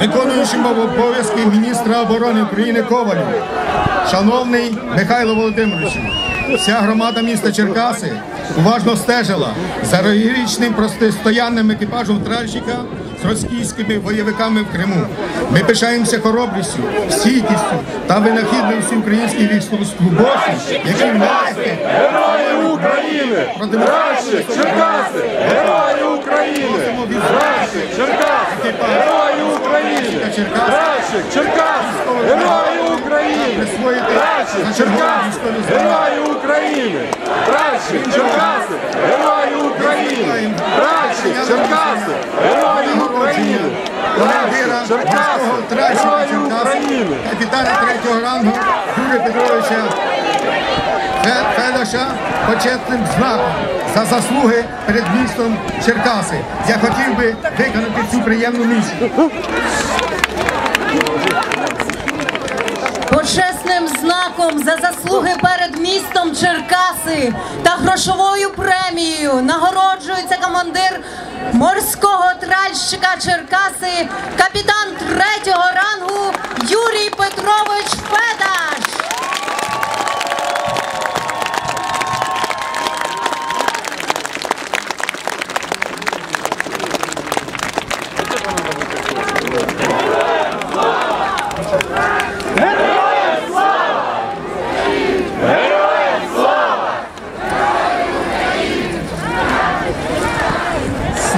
виконуючим обов'язки міністра оборони України Ковалю, шановний Михайло Володимировичу, вся громада міста Черкаси уважно стежила за річним протистоянним екіпажем тральщика з російськими бойовиками в Криму. Ми пишаємося хоробрістю, стійкістю та винахідним всеукраїнським військовослужбовцям, які внесли Герої України! Наші Черкаси! Герої України! Наші Черкаси! України! Наші Черкаси! Герої України! Наші Черкаси! Герої України! Наші Черкаси! Герої України! Наші Черкаси! Герої України! командира України! капітана третього рангу Юрія Петровича Фе- Федоша почетним знаком за заслуги перед містом Черкаси. Я хотів би виконати цю приємну місію. Почесним знаком за заслуги перед містом Черкаси та грошовою премією нагороджується командир морського тральщика Черкаси, капітан третього рангу Юрій Петрович Федаш.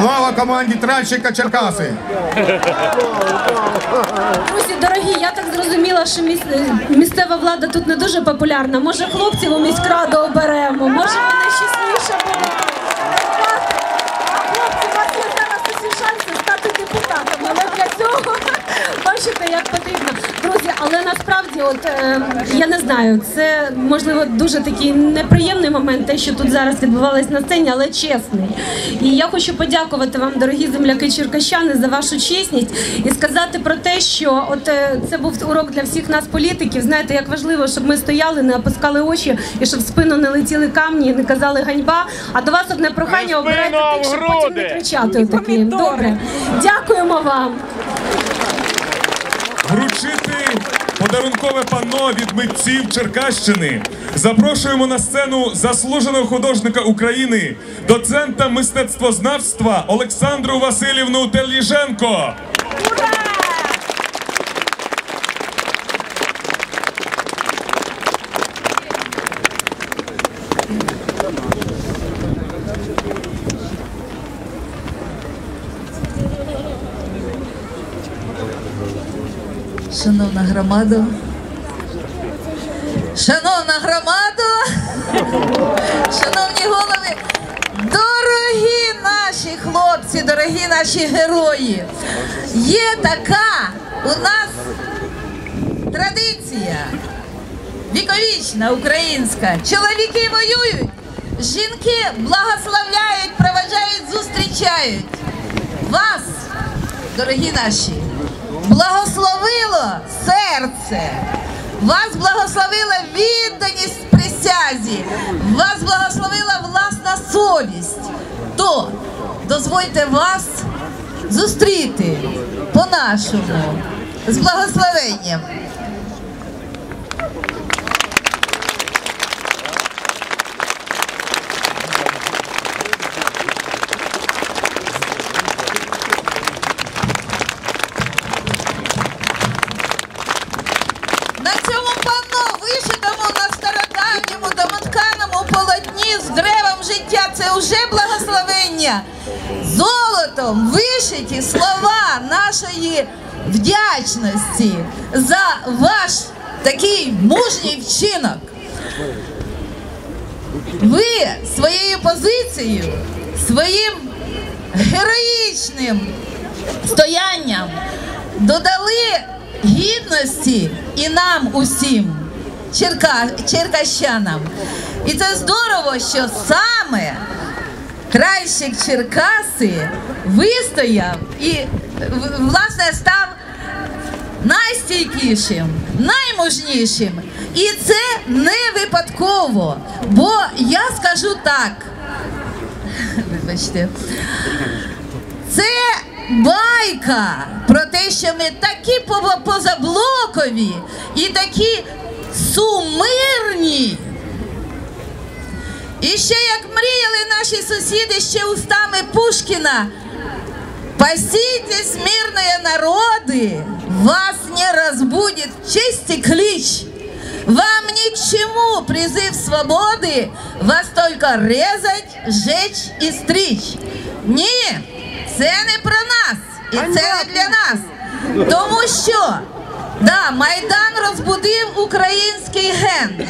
Слава команді тральщика Черкаси! Друзі, дорогі, я так зрозуміла, що міс- місцева влада тут не дуже популярна. Може, хлопців у міськраду оберемо, може вони чесніше будуть. Хлопці, у вас є зараз усі шанси стати депутатом, але для цього бачите, як потрібно. Друзі, але насправді, от е, я не знаю, це можливо дуже такий неприємний момент, те, що тут зараз відбувалось на сцені, але чесний. І я хочу подякувати вам, дорогі земляки черкащани, за вашу чесність і сказати про те, що от е, це був урок для всіх нас, політиків. Знаєте, як важливо, щоб ми стояли, не опускали очі і щоб в спину не летіли камні, і не казали ганьба. А до вас одне прохання обирайте тих, щоб потім не кричати. Отакі. Добре, дякуємо вам. вручити подарункове панно від митців Черкащини. Запрошуємо на сцену заслуженого художника України, доцента мистецтвознавства Олександру Васильівну Терліженко. Шановна громада, шановна громада, шановні голови, дорогі наші хлопці, дорогі наші герої, є така у нас традиція. Віковічна українська. Чоловіки воюють, жінки благословляють, проважають, зустрічають. Вас, дорогі наші, благословило серце. Вас благословила відданість присязі, вас благословила власна совість. То дозвольте вас зустріти по-нашому з благословенням. Вже благословення. Золотом вишиті слова нашої вдячності за ваш такий мужній вчинок. Ви своєю позицією, своїм героїчним стоянням додали гідності і нам усім, черка, черкащанам. І це здорово, що саме крайщик Черкаси вистояв і власне став найстійкішим, наймужнішим. І це не випадково. Бо я скажу так. Вибачте, це байка про те, що ми такі позаблокові і такі сумирні. І ще як мріяли наші сусіди ще устами Пушкіна. Паситесь, мирные народы, вас не разбудит честь и клич. Вам ни к чему призыв свободы, вас только резать, жечь і стрічь. Ні, це не про нас, і це не для нас. Тому що да, Майдан розбудив український ген.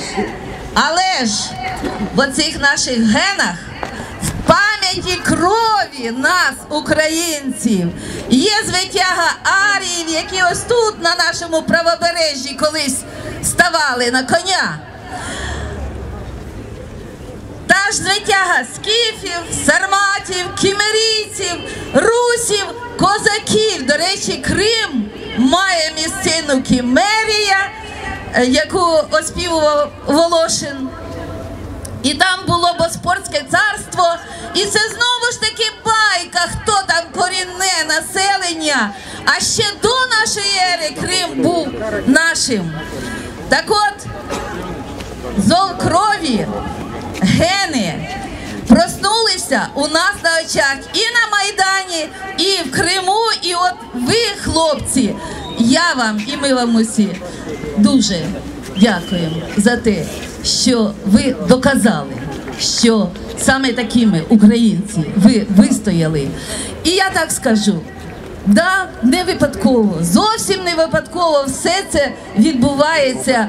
Але ж в оцих наших генах в пам'яті крові нас, українців, є звитяга аріїв, які ось тут на нашому правобережжі колись ставали на коня. Та ж звитяга скіфів, сарматів, кімерійців, русів, козаків. До речі, Крим має місцину Кімерія, яку оспівував Волошин. І там було Боспорське царство, і це знову ж таки байка, хто там корінне населення. А ще до нашої ери Крим був нашим. Так от, проснулися у нас на очах і на Майдані, і в Криму. І от ви, хлопці, я вам і ми вам усі дуже дякуємо за те, що ви доказали, що саме такими українці ви вистояли. І я так скажу. Да, не випадково, зовсім не випадково все це відбувається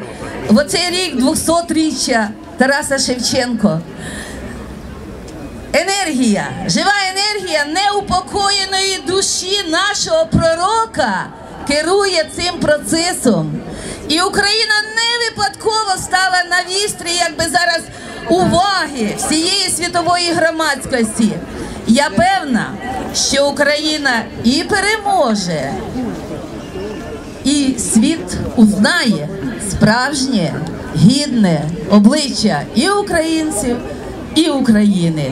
в оцей рік 200-річчя Тараса Шевченко. Енергія, жива енергія неупокоєної душі нашого пророка керує цим процесом. І Україна не випадково стала на вістрі, якби зараз уваги всієї світової громадськості. Я певна, що Україна і переможе, і світ узнає справжнє гідне обличчя і українців, і України.